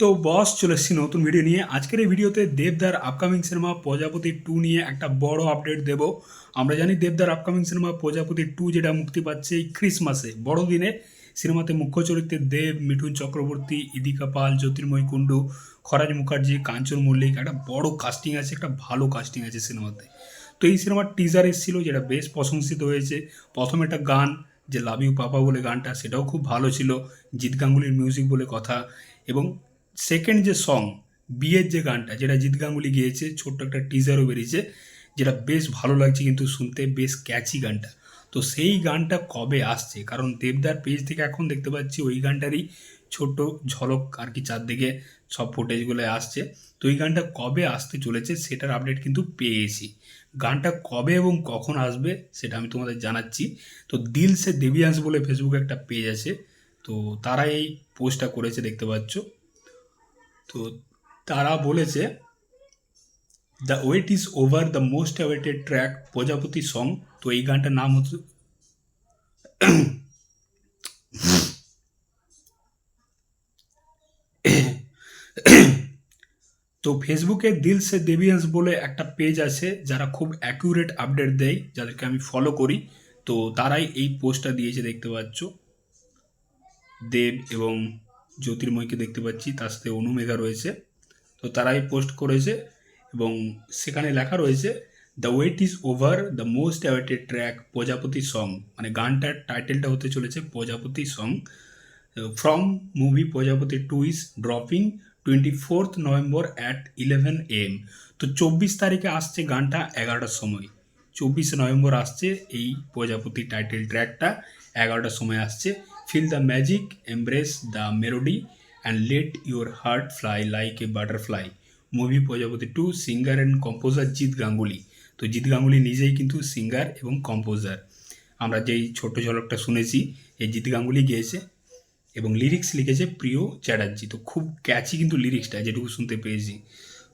তো বস, চলে এসেছি নতুন ভিডিও নিয়ে। আজকের এই ভিডিওতে দেবদার আপকামিং সিনেমা প্রজাপতি টু নিয়ে একটা বড় আপডেট দেব। আমরা জানি দেবদার আপকামিং সিনেমা প্রজাপতি টু যেটা মুক্তি পাচ্ছে এই ক্রিসমাসে বড়দিনে সিনেমাতে মুখ্য চরিত্রে দেব, মিঠুন চক্রবর্তী, ইদিকা পাল, জ্যোতির্ময় কুণ্ডু, খরাজ মুখার্জি, কাঞ্চন মল্লিক, একটা বড় কাস্টিং আছে, একটা ভালো কাস্টিং আছে সিনেমাতে তো এই সিনেমার টিজার এসেছিল যেটা বেশ প্রশংসিত হয়েছে। প্রথম একটা গান, যে লাভ ইউ পাপা বলে গানটা, সেটাও খুব ভালো ছিল। জিৎ গাঙ্গুলির মিউজিক বলে কথা। এবং সেকেন্ড যে সং বিয়ের যে গানটা, যেটা জিৎ গাঙ্গুলি গিয়েছে, ছোট্ট একটা টিজারও বেরিয়েছে, যেটা বেশ ভালো লাগছে কিন্তু শুনতে, বেশ ক্যাচি গানটা। তো সেই গানটা কবে আসছে? কারণ দেবদার পেজ থেকে এখন দেখতে পাচ্ছি ওই গানটারই ছোট ঝলক আর কি চারদিকে সব ফুটেজগুলো আসছে। তো এই গানটা কবে আসতে চলেছে সেটার আপডেট কিন্তু পেয়েছি। গানটা কবে এবং কখন আসবে সেটা আমি তোমাদের জানাচ্ছি। তো দিল সে বলে ফেসবুকে একটা পেজ আছে, তো তারা এই পোস্টটা করেছে, দেখতে পাচ্ছ। তো তারা বলেছে the wait is over the most awaited track Prajapati song তো এই গানটার নাম হচ্ছে তো ফেসবুকে দিল সে দেবিয়ান্স বলে একটা পেজ আছে, যারা খুব অ্যাকুরেট আপডেট দেয়, যাদেরকে আমি ফলো করি। তো তারাই এই পোস্টটা দিয়েছে, দেখতে পাচ্ছ। দেব এবং জ্যোতির্ময়কে দেখতে পাচ্ছি, তার সাথে অনুমেঘা রয়েছে। তো তারাই পোস্ট করেছে এবং সেখানে লেখা রয়েছে the wait is over the most awaited track Prajapati song মানে গানটার টাইটেলটা হতে চলেছে Prajapati song from movie Prajapati two is dropping twenty fourth November at eleven AM তো চব্বিশ তারিখে আসছে গানটা এগারোটার সময়। চব্বিশে নভেম্বর আসছে এই প্রজাপতি টাইটেল ট্র্যাকটা এগারোটার সময় আসছে। Feel the magic embrace the melody and let your heart fly like a butterfly movie Prajapati two singer and composer Jeet Ganguly. তো জিৎ গাঙ্গুলি নিজেই কিন্তু সিঙ্গার এবং কম্পোজার আমরা যেই ছোট ঝলকটা শুনেছি, এই জিৎ গাঙ্গুলি গিয়েছে এবং লিরিক্স লিখেছে প্রিয় চ্যাটার্জি। তো খুব ক্যাচি কিন্তু লিরিক্সটা যেটুকু শুনতে পেয়েছি।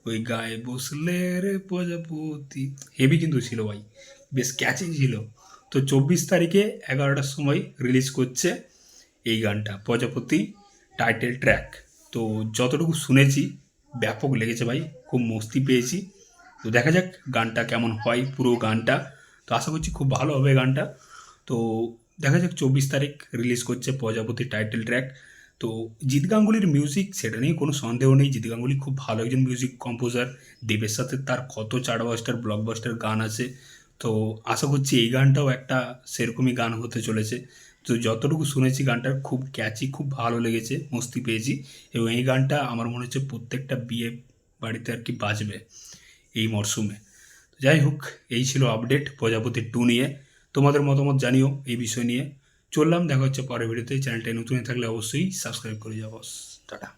ওই গায়ে বসলে রে প্রজাপতি। হেভি কিন্তু ছিল ভাই। বেশ ক্যাচি ছিল। তো চব্বিশ তারিখে এগারোটার সময় রিলিজ করছে এই গানটা, প্রজাপতি টাইটেল ট্র্যাক তো যতটুকু শুনেছি, ব্যাপক লেগেছে ভাই, খুব মস্তি পেয়েছি। তো দেখা যাক গানটা কেমন হয়, পুরো গানটা। তো আশা করছি খুব ভালো হবে গানটা। তো দেখা যাক চব্বিশ তারিখ রিলিজ করছে প্রজাপতি টাইটেল ট্র্যাক তো জিৎ গাঙ্গুলির মিউজিক সেটা নিয়ে কোনো সন্দেহ নেই। জিৎ গাঙ্গুলি খুব ভালো একজন মিউজিক কম্পোজার দেবের সাথে তার কত চারবাস্টার ব্লকবাস্টার গান আছে তো আশা করছি এই গানটাও একটা সেরকমই গান হতে চলেছে। তো যতটুকু শুনেছি গানটার খুব ক্যাচি খুব ভালো লেগেছে, মস্তি পেয়েছি এবং এই গানটা আমার মনে হচ্ছে প্রত্যেকটা বিয়ে বাড়িতে আর কি বাজবে এই মরশুমে। যাই হোক, এই ছিল আপডেট প্রজাপতি টু নিয়ে। তোমাদের মতামত জানিও এই বিষয় নিয়ে। চললাম, দেখা হচ্ছে পরের ভিডিওতে চ্যানেলটায় নতুন থাকলে অবশ্যই সাবস্ক্রাইব করে যাব টাটা।